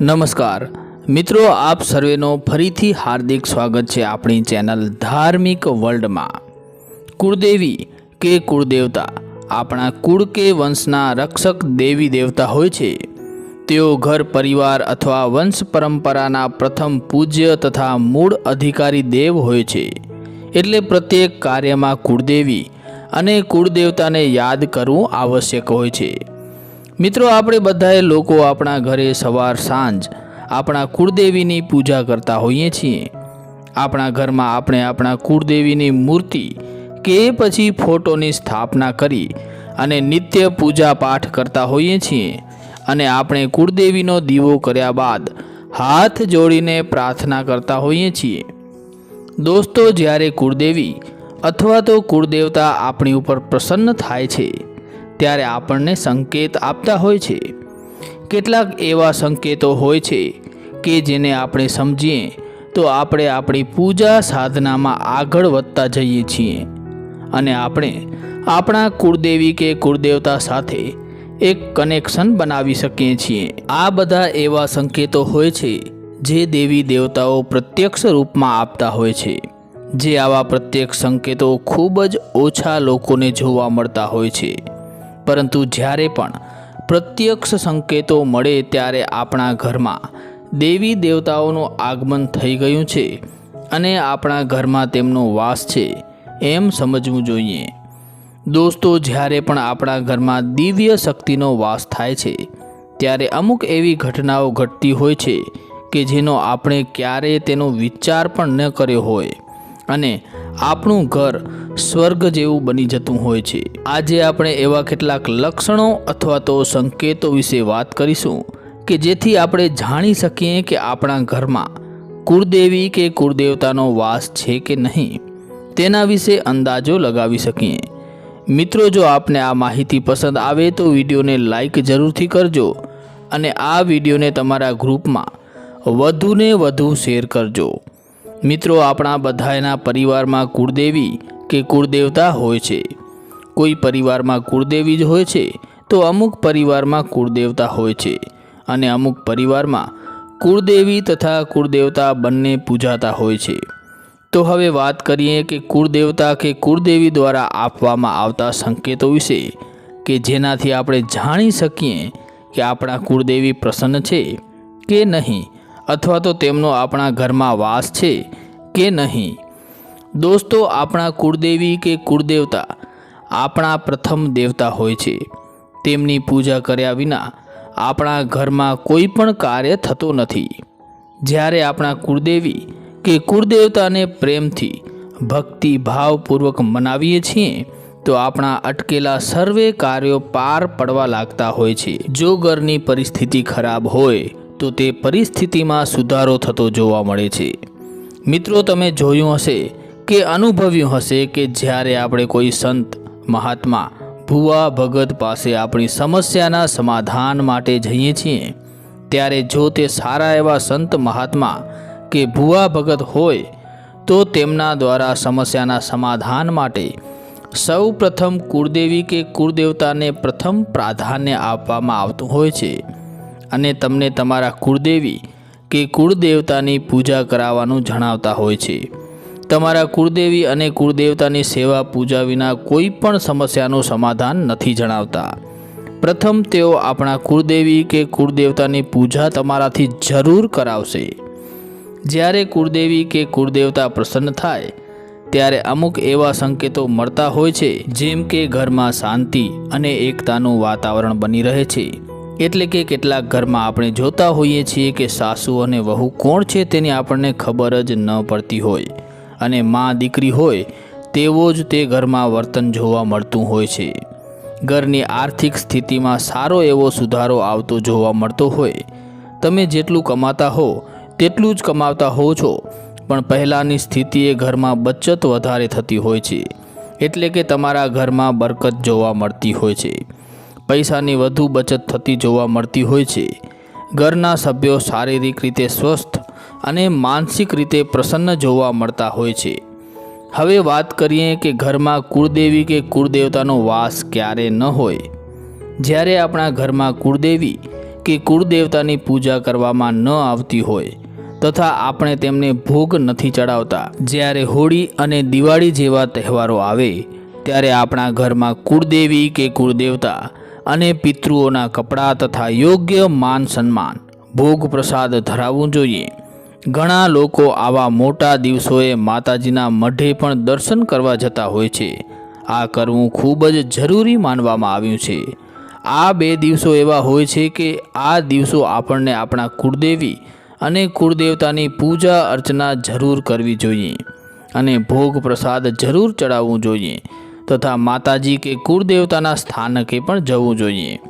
નમસ્કાર. મિત્રો, આપ સર્વેનો ફરીથી હાર્દિક સ્વાગત છે આપણી ચેનલ ધાર્મિક વર્લ્ડમાં. કુળદેવી કે કુળદેવતા? આપણા કુળ કે વંશના રક્ષક દેવી દેવતા હોય છે. તેઓ ઘર, પરિવાર અથવા વંશ પરંપરાના પ્રથમ પૂજ્ય તથા મૂળ અધિકારી દેવ હોય છે. એટલે પ્રત્યેક કાર્યમાં કુળદેવી અને કુળદેવતાને યાદ કરવું આવશ્યક હોય છે. મિત્રો, આપણે બધાએ લોકો આપણા ઘરે સવાર સાંજ આપણા કુળદેવીની પૂજા કરતા હોઈએ છીએ. આપણા ઘરમાં આપણે આપણા કુળદેવીની મૂર્તિ કે પછી ફોટોની સ્થાપના કરી અને નિત્ય પૂજા પાઠ કરતા હોઈએ છીએ અને આપણે કુળદેવીનો દીવો કર્યા બાદ હાથ જોડીને પ્રાર્થના કરતા હોઈએ છીએ. દોસ્તો, જ્યારે કુળદેવી અથવા તો કુળદેવતા આપણી ઉપર પ્રસન્ન થાય છે ત્યારે આપણને સંકેત આપતા હોય છે. કેટલાક એવા સંકેતો હોય છે કે જેને આપણે સમજીએ, તો આપણે આપણી પૂજા સાધનામાં આગળ વધતા જઈએ છીએ અને આપણે આપણા કુળદેવી કે કુળદેવતા સાથે એક કનેક્શન બનાવી શકીએ છીએ. આ બધા એવા સંકેતો હોય છે જે દેવી દેવતાઓ પ્રત્યક્ષ રૂપમાં આપતા હોય છે, જે આવા પ્રત્યક્ષ સંકેતો ખૂબ જ ઓછા લોકોને જોવા મળતા હોય છે. પરંતુ જ્યારે પણ પ્રત્યક્ષ સંકેતો મળે ત્યારે આપણા ઘરમાં દેવી દેવતાઓનું આગમન થઈ ગયું છે અને આપણા ઘરમાં તેમનો વાસ છે એમ સમજવું જોઈએ. દોસ્તો, જ્યારે પણ આપણા ઘરમાં દિવ્ય શક્તિનો વાસ થાય છે, ત્યારે અમુક એવી ઘટનાઓ ઘટતી હોય છે કે જેનો આપણે ક્યારેય તેનો વિચાર પણ ન કર્યો હોય અને આપણું ઘર સ્વર્ગ જેવું બની જતું હોય છે. આજે આપણે એવા કેટલાક લક્ષણો અથવા તો સંકેતો વિશે વાત કરીશું કે જેથી આપણે જાણી શકીએ કે આપણા ઘરમાં કુળદેવી કે કુળદેવતાનો વાસ છે કે નહીં. તેના વિશે અંદાજો લગાવી શકીએ. મિત્રો, જો આપને આ માહિતી પસંદ આવે તો વિડીયોને લાઈક જરૂરથી કરજો અને આ વિડીયોને તમારા ગ્રુપમાં વધુને વધુ શેર કરજો. મિત્રો, આપણા બધાના પરિવારમાં કુળદેવી કે કુળદેવતા હોય છે. કોઈ પરિવારમાં કુળદેવી જ હોય છે, તો અમુક પરિવારમાં કુળદેવતા હોય છે અને અમુક પરિવારમાં કુળદેવી તથા કુળદેવતા બંને પૂજાતા હોય છે. તો હવે વાત કરીએ કે કુળદેવતા કે કુળદેવી દ્વારા આપવામાં આવતા સંકેતો વિશે, કે જેનાથી આપણે જાણી શકીએ કે આપણા કુળદેવી પ્રસન્ન છે કે નહીં. અથવા તો તેમનો આપણા ઘરમાં વાસ છે કે નહીં? દોસ્તો, આપણા કુળદેવી કે કુળદેવતા આપણા પ્રથમ દેવતા હોય છે. તેમની પૂજા કર્યા વિના આપણા ઘરમાં કોઈ પણ કાર્ય થતું નથી. જ્યારે આપણા કુળદેવી કે કુળદેવતાને પ્રેમથી ભક્તિ ભાવપૂર્વક મનાવીએ છીએ, તો આપણા અટકેલા સર્વે કાર્યો પાર પડવા લાગતા હોય છે. જો ઘરની પરિસ્થિતિ ખરાબ હોય તો તે પરિસ્થિતિમાં સુધારો થતો જોવા મળે છે. મિત્રો, તમે જોયું હશે કે અનુભવ્યું હશે કે જ્યારે આપણે કોઈ સંત, મહાત્મા, ભુવા ભગત પાસે આપણી સમસ્યાના સમાધાન માટે જઈએ છીએ, ત્યારે જો તે સારા એવા સંત, મહાત્મા કે ભુવા ભગત હોય, તો તેમના દ્વારા સમસ્યાના સમાધાન માટે સૌ પ્રથમ કુળદેવી કે કુળદેવતાને પ્રથમ પ્રાધાન્ય આપવામાં આવતું હોય છે. અને તમને તમારા કુળદેવી કે કુળદેવતાની પૂજા કરાવવાનું જણાવતા હોય છે. તમારા કુળદેવી અને કુળદેવતાની સેવા પૂજા વિના કોઈ પણ સમસ્યાનું સમાધાન નથી જણાવતા. પ્રથમ તેઓ આપણા કુળદેવી કે કુળદેવતાની પૂજા તમારાથી જરૂર કરાવશે. જ્યારે કુળદેવી કે કુળદેવતા પ્રસન્ન થાય, ત્યારે અમુક એવા સંકેતો મળતા હોય છે, જેમ કે ઘરમાં શાંતિ અને એકતાનું વાતાવરણ બની રહે છે. એટલે કે કેટલાક ઘરમાં આપણે જોતા હોઈએ છીએ કે સાસુ અને વહુ કોણ છે તેની આપણને ખબર જ ન પડતી હોય. અને મા દીકરી હોય, તેવો જ તે ઘરમાં વર્તન જોવા મળતું હોય છે. ઘરની આર્થિક સ્થિતિમાં સારો એવો સુધારો આવતો જોવા મળતો હોય. તમે જેટલું કમાતા હો, તેટલું જ કમાવતા હો છો. પણ પહેલાંની સ્થિતિએ ઘરમાં બચત વધારે થતી હોય છે. એટલે કે તમારા ઘરમાં બરકત જોવા મળતી હોય છે. પૈસાની વધુ બચત થતી જોવા મળતી હોય છે. ઘરના સભ્યો શારીરિક રીતે સ્વસ્થ અને માનસિક રીતે પ્રસન્ન જોવા મળતા હોય છે. હવે વાત કરીએ કે ઘરમાં કુળદેવી કે કુળદેવતાનો વાસ ક્યારે ન હોય. જ્યારે આપણા ઘરમાં કુળદેવી કે કુળદેવતાની પૂજા કરવામાં ન આવતી હોય તથા આપણે તેમને ભોગ નથી ચડાવતા. જ્યારે હોળી અને દિવાળી જેવા તહેવારો આવે, ત્યારે આપણા ઘરમાં કુળદેવી કે કુળદેવતા અને પિતૃઓના કપડાં તથા યોગ્ય માન સન્માન, ભોગ પ્રસાદ ધરાવવું જોઈએ. ઘણા લોકો આવા મોટા દિવસોએ માતાજીના મઢે પણ દર્શન કરવા જતા હોય છે. આ કરવું ખૂબ જ જરૂરી માનવામાં આવ્યું છે. આ બે દિવસો એવા હોય છે કે આ દિવસો આપણને આપણા કુળદેવી અને કુળદેવતાની પૂજા અર્ચના જરૂર કરવી જોઈએ અને ભોગ પ્રસાદ જરૂર ચડાવવું જોઈએ. તથા માતાજી કે કુળદેવતાના સ્થાનકે પણ જવું જોઈએ.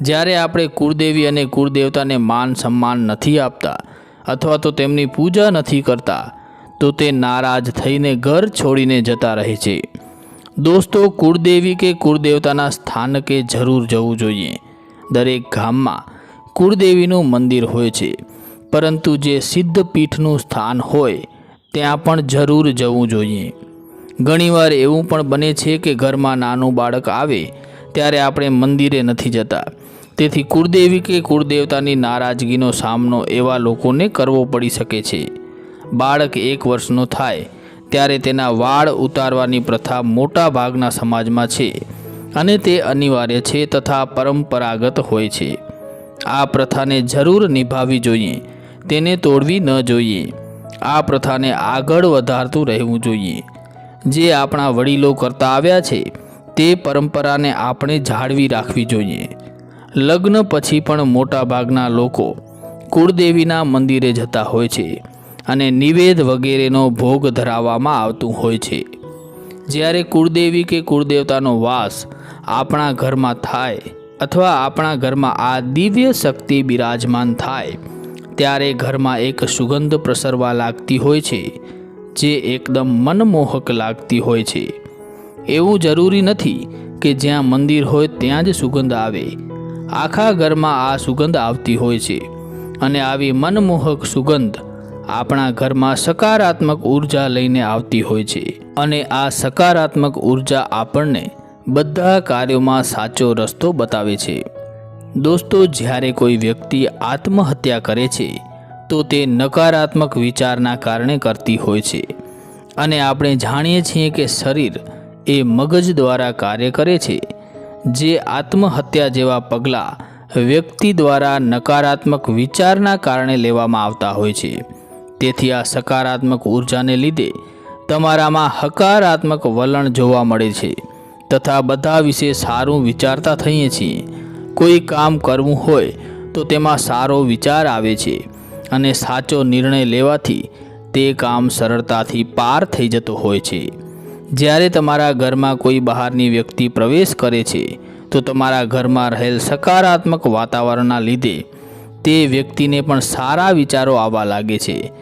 જ્યારે આપણે કુળદેવી અને કુળદેવતાને માન સન્માન નથી આપતા અથવા તો તેમની પૂજા નથી કરતા, તો તે નારાજ થઈને ઘર છોડીને જતા રહે છે. દોસ્તો, કુળદેવી કે કુળદેવતાના સ્થાનકે જરૂર જવું જોઈએ. દરેક ગામમાં કુળદેવીનું મંદિર હોય છે, પરંતુ જે સિદ્ધ પીઠનું સ્થાન હોય, ત્યાં પણ જરૂર જવું જોઈએ. ઘણીવાર એવું પણ બને છે કે ઘરમાં નાનું બાળક આવે, ત્યારે આપણે મંદિરે નથી જતા. તેથી કુળદેવી કે કુળદેવતાની નારાજગીનો સામનો એવા લોકોને કરવો પડી શકે છે. બાળક એક વર્ષનો થાય, ત્યારે તેના વાળ ઉતારવાની પ્રથા મોટા ભાગના સમાજમાં છે અને તે અનિવાર્ય છે તથા પરંપરાગત હોય છે. આ પ્રથાને જરૂર નિભાવવી જોઈએ, તેને તોડવી ન જોઈએ. આ પ્રથાને આગળ વધારતું રહેવું જોઈએ. જે આપણા વડીલો કરતા આવ્યા છે, તે પરંપરાને આપણે જાળવી રાખવી જોઈએ. લગ્ન પછી પણ મોટાભાગના લોકો કુળદેવીના મંદિરે જતા હોય છે અને નિવેદ વગેરેનો ભોગ ધરાવવામાં આવતું હોય છે. જ્યારે કુળદેવી કે કુળદેવતાનો વાસ આપણા ઘરમાં થાય અથવા આપણા ઘરમાં આ દિવ્ય શક્તિ બિરાજમાન થાય, ત્યારે ઘરમાં એક સુગંધ પ્રસરવા લાગતી હોય છે. જે એકદમ મનમોહક લાગતી હોય છે. એવું જરૂરી નથી કે જ્યાં મંદિર હોય ત્યાં જ સુગંધ આવે. આખા ઘરમાં આ સુગંધ આવતી હોય છે અને આવી મનમોહક સુગંધ આપણા ઘરમાં સકારાત્મક ઊર્જા લઈને આવતી હોય છે અને આ સકારાત્મક ઊર્જા આપણને બધા કાર્યોમાં સાચો રસ્તો બતાવે છે. દોસ્તો, જ્યારે કોઈ વ્યક્તિ આત્મહત્યા કરે છે તો તે નકારાત્મક વિચારના કારણે કરતી હોય છે. અને આપણે જાણીએ છીએ કે શરીર એ મગજ દ્વારા કાર્ય કરે છે. જે આત્મહત્યા જેવા પગલાં વ્યક્તિ દ્વારા નકારાત્મક વિચારના કારણે લેવામાં આવતા હોય છે. તેથી આ સકારાત્મક ઉર્જાને લીધે તમારામાં હકારાત્મક વલણ જોવા મળે છે. તથા બધા વિશે સારું વિચારતા થઈએ છીએ. કોઈ કામ કરવું હોય તો તેમાં સારો વિચાર આવે છે. અને સાચો નિર્ણય લેવાથી તે કામ સરળતાથી પાર થઈ જતો હોય છે. જ્યારે તમારા ઘરમાં કોઈ બહારની વ્યક્તિ પ્રવેશ કરે છે, તો તમારા ઘરમાં રહેલ સકારાત્મક વાતાવરણના લીધે તે વ્યક્તિને પણ સારા વિચારો આવવા લાગે છે.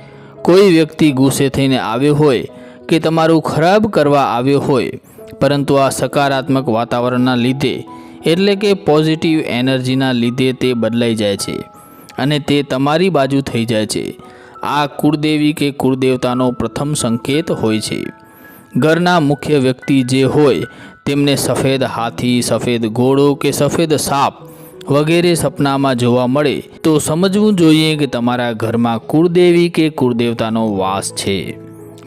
કોઈ વ્યક્તિ ગુસ્સે થઈને આવ્યો હોય કે તમારું ખરાબ કરવા આવ્યો હોય, પરંતુ આ સકારાત્મક વાતાવરણના લીધે એટલે કે પોઝિટિવ એનર્જીના લીધે તે બદલાઈ જાય છે. અને તે તમારી બાજુ થઈ જાય છે. આ કુળદેવી કે કુળદેવતાનો પ્રથમ સંકેત હોય છે. ઘરના મુખ્ય વ્યક્તિ જે હોય, તેમને સફેદ હાથી, સફેદ ઘોડો કે સફેદ સાપ વગેરે સપનામાં જોવા મળે, તો સમજવું જોઈએ કે તમારા ઘરમાં કુળદેવી કે કુળદેવતાનો વાસ છે.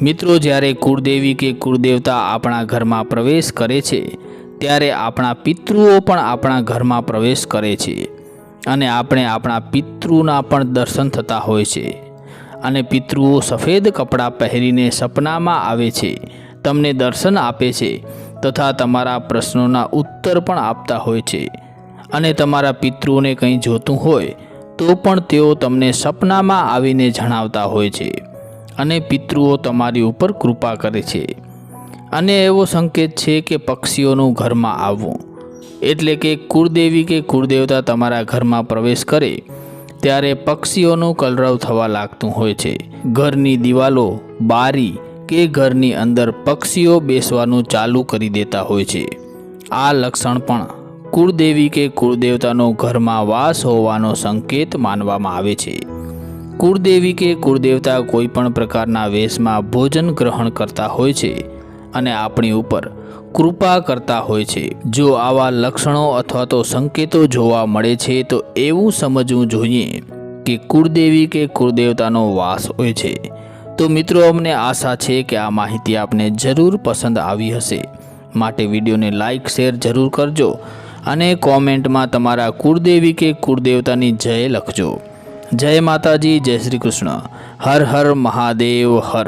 મિત્રો, જ્યારે કુળદેવી કે કુળદેવતા આપણા ઘરમાં પ્રવેશ કરે છે, ત્યારે આપણા પિતૃઓ પણ આપણા ઘરમાં પ્રવેશ કરે છે. અને આપણે આપણા પિતૃના પણ દર્શન થતા હોય છે. અને પિતૃઓ સફેદ કપડાં પહેરીને સપનામાં આવે છે, તમને દર્શન આપે છે, તથા તમારા પ્રશ્નોના ઉત્તર પણ આપતા હોય છે. અને તમારા પિતૃઓને કંઈ જોતું હોય, તો પણ તેઓ તમને સપનામાં આવીને જણાવતા હોય છે. અને પિતૃઓ તમારી ઉપર કૃપા કરે છે. અને એવો સંકેત છે કે પક્ષીઓનું ઘરમાં આવવું. એટલે કે કુળદેવી કે કુળદેવતા તમારા ઘરમાં પ્રવેશ કરે, ત્યારે પક્ષીઓનું કલરવ થવા લાગતું હોય છે. ઘરની દિવાલો, બારી કે ઘરની અંદર પક્ષીઓ બેસવાનું ચાલુ કરી દેતા હોય છે. આ લક્ષણ પણ કુળદેવી કે કુળદેવતાનો ઘરમાં વાસ હોવાનો સંકેત માનવામાં આવે છે. કુળદેવી કે કુળદેવતા કોઈ પણ પ્રકારના વેશમાં ભોજન ગ્રહણ કરતા હોય છે અને આપણી ઉપર કૃપા કરતા હોય છે. જો આવા લક્ષણો અથવા તો સંકેતો જોવા મળે છે, તો એવું સમજવું જોઈએ કે કુળદેવી કે કુળદેવતાનો વાસ હોય છે. તો મિત્રો, અમને આશા છે કે આ માહિતી આપને જરૂર પસંદ આવી હશે. માટે વિડીયોને લાઇક, શેર જરૂર કરજો અને કોમેન્ટમાં તમારા કુળદેવી કે કુળદેવતાની જય લખજો. જય માતાજી, જય શ્રી કૃષ્ણ. હર હર મહાદેવ, હર.